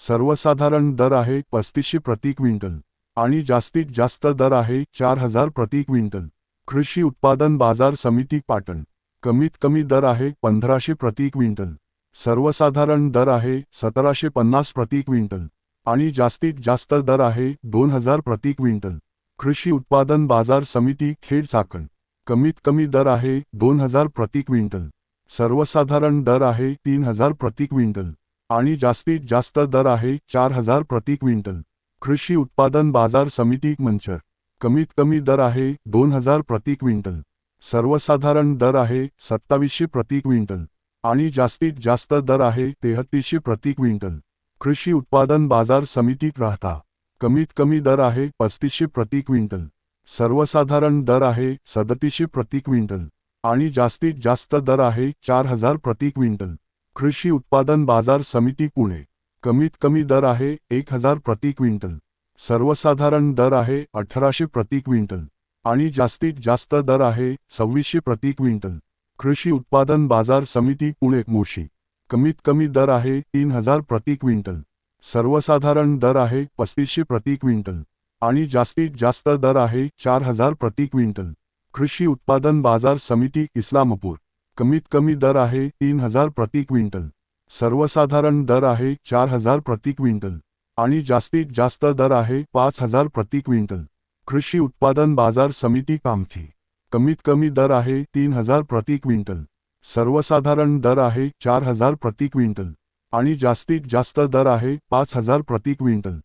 सर्वसाधारण दर आहे पस्तीसशे प्रति क्विंटल आणि जास्तीत जास्त दर आहे चार हजार प्रति क्विंटल. कृषी उत्पादन बाजार समिती पाटण. कमीत कमी दर आहे पंधराशे प्रति क्विंटल. सर्वसाधारण दर आहे सतराशे पन्नास प्रति क्विंटल आणि जास्तीत जास्त दर आहे दोन हजार प्रति क्विंटल. कृषी उत्पादन बाजार समिती खेड चाकण. कमीत कमी दर आहे दोन हजार प्रति क्विंटल. सर्वसाधारण दर आहे तीन हजार प्रति क्विंटल. आणि जास्तीत जास्त दर आहे चार हजार प्रति क्विंटल. कृषी उत्पादन बाजार समिती मंचर. कमीत कमी दर आहे दोन हजार प्रति क्विंटल. सर्वसाधारण दर आहे सत्तावीसशे प्रति क्विंटल. आणि जास्तीत जास्त दर आहे तेहतीसशे प्रति क्विंटल. कृषी उत्पादन बाजार समितीत राहता. कमीत कमी दर आहे पस्तीसशे प्रति क्विंटल. सर्वसाधारण दर आहे सदतीसशे प्रति क्विंटल. आणि जास्तीत जास्त दर आहे चार हजार प्रति क्विंटल. कृषी उत्पादन बाजार समिती पुणे. कमीत कमी दर आहे एक हजार प्रति क्विंटल. सर्वसाधारण दर आहे अठराशे प्रति क्विंटल. आणि जास्तीत जास्त दर आहे सव्वीसशे प्रति क्विंटल. कृषी उत्पादन बाजार समिती पुणे मोशी कमीत कमी दर आहे तीन हजार प्रति क्विंटल. सर्वसाधारण दर आहे पस्तीसशे प्रति क्विंटल. आणि जास्तीत जास्त दर आहे चार हजार प्रति क्विंटल. कृषी उत्पादन बाजार समिती इस्लामपूर. कमीत कमी दर आहे तीन हजार प्रति क्विंटल. सर्वसाधारण दर आहे चार हजार प्रति क्विंटल. आणि जास्तीत जास्त दर आहे पाच हजार प्रति क्विंटल. कृषी उत्पादन बाजार समिती कामठी. कमीत कमी दर आहे तीन हजार प्रति क्विंटल. सर्वसाधारण दर आहे चार हजार प्रति क्विंटल. आणि जास्तीत जास्त दर आहे पाच हजार प्रति क्विंटल.